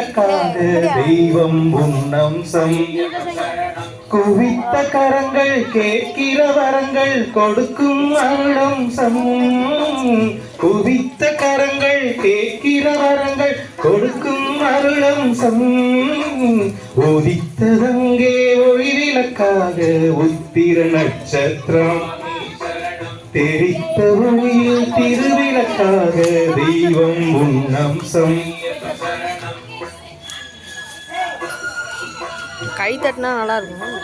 திருவிளக்காக தெய்வம் உன்னம்சம் குவித்த கரங்கள் கேட்கிற வரங்கள் கொடுக்கும் அருளம்சம் குவித்த கரங்கள் கேட்கிற வரங்கள் கொடுக்கும் அருளம்சம் உதித்ததங்கே ஒளி விளக்காக உத்திர நட்சத்திரம். தெரித்த ஒளியில் திருவிளக்காக தெய்வம் உன்னம்சம் கை தட்டினா நல்லா இருக்கும்.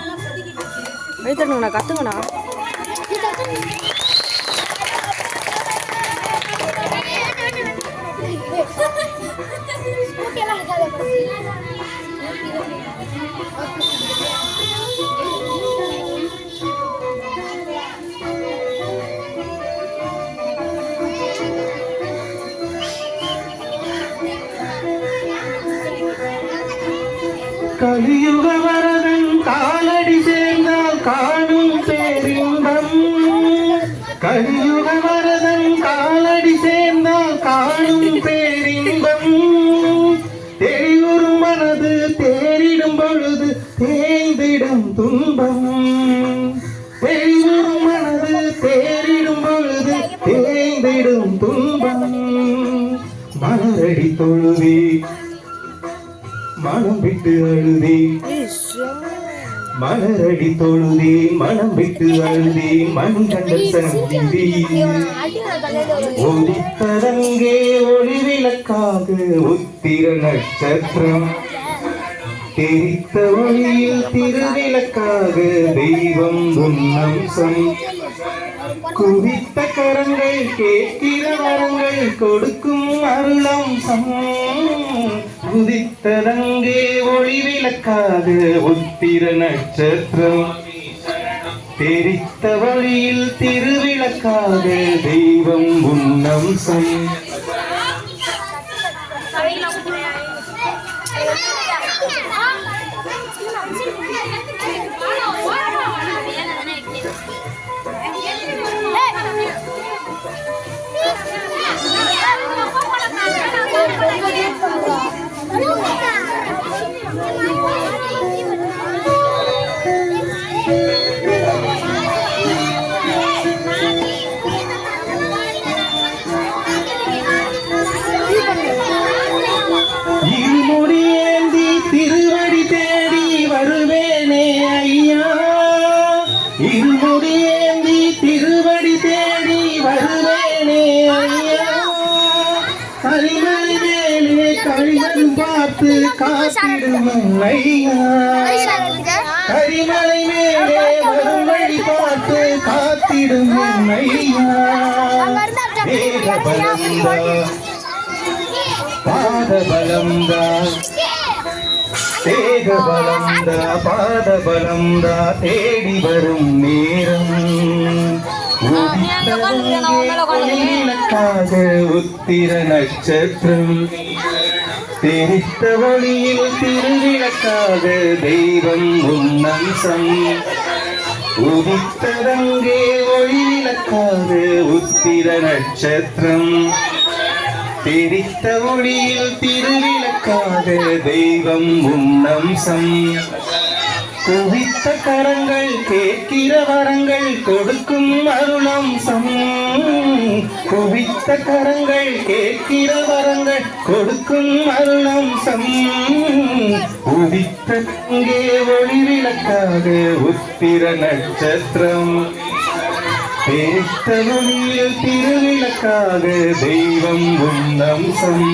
கை தட்டுங்கண்ணா கத்துங்கண்ணா. கலியுக வரதன் காலடி சேர்ந்தால் காணும் பேரின்பம். கலியுக வரதன் காலடி சேர்ந்தால் காணும் பேரின்பம். தெரியுறும் மனது தேரிடும் பொழுது தேய்ந்திடும் துன்பம். தெரியுறும் மனது தேரிடும் பொழுது தேய்ந்திடும் துன்பம். மலரடி தொழுதி மனம் விட்டு அழுதே. மலரடி தொழுதே மனம் விட்டு அழுதே மண் கண்ட சந்தி ஒளித்தரங்கே ஒளி விளக்காக உத்திர நட்சத்திரம். தெரித்த ஒளியில் திருவிளக்காக தெய்வம் உன்னம்சம் குவித்த கரங்கள் கேட்கிற வரங்கள் கொடுக்கும் அருளம்சம் உதித்ததங்கே ஒளி விளக்காத உத்திர நட்சத்திரம். தெரித்த வழியில் திருவிளக்காத தெய்வம் உன்னம்சம் காத்திடும் ஐயா கரிமலை மேலே வரும் வழி பார்த்து காத்திடும் ஐயா தேகபலந்தா பாதபலந்தா தேகபலந்தா பாதபலந்தா தேடி வரும் நேரம். உத்திர நட்சத்திரம். தெரித்த வழியில் திருவிளக்காக தெய்வம் உன்னம்சம் உதித்ததங்கே ஒளிவிளக்காக உத்திர நட்சத்திரம். தெரித்த ஒளியில் திருவிளக்காக தெய்வம் உன்னம்சம் குவித்த கரங்கள் கேட்கிற வரங்கள் கொடுக்கும் அருளம்சம் குவித்த கரங்கள் கேட்கிற வரங்கள் கொடுக்கும் அருளம்சம் உதித்த இங்கே ஒளி விளக்காக உத்திர நட்சத்திரம். தேத்த ஒளியில் திருவிளக்காக தெய்வம் உன்னம்சம்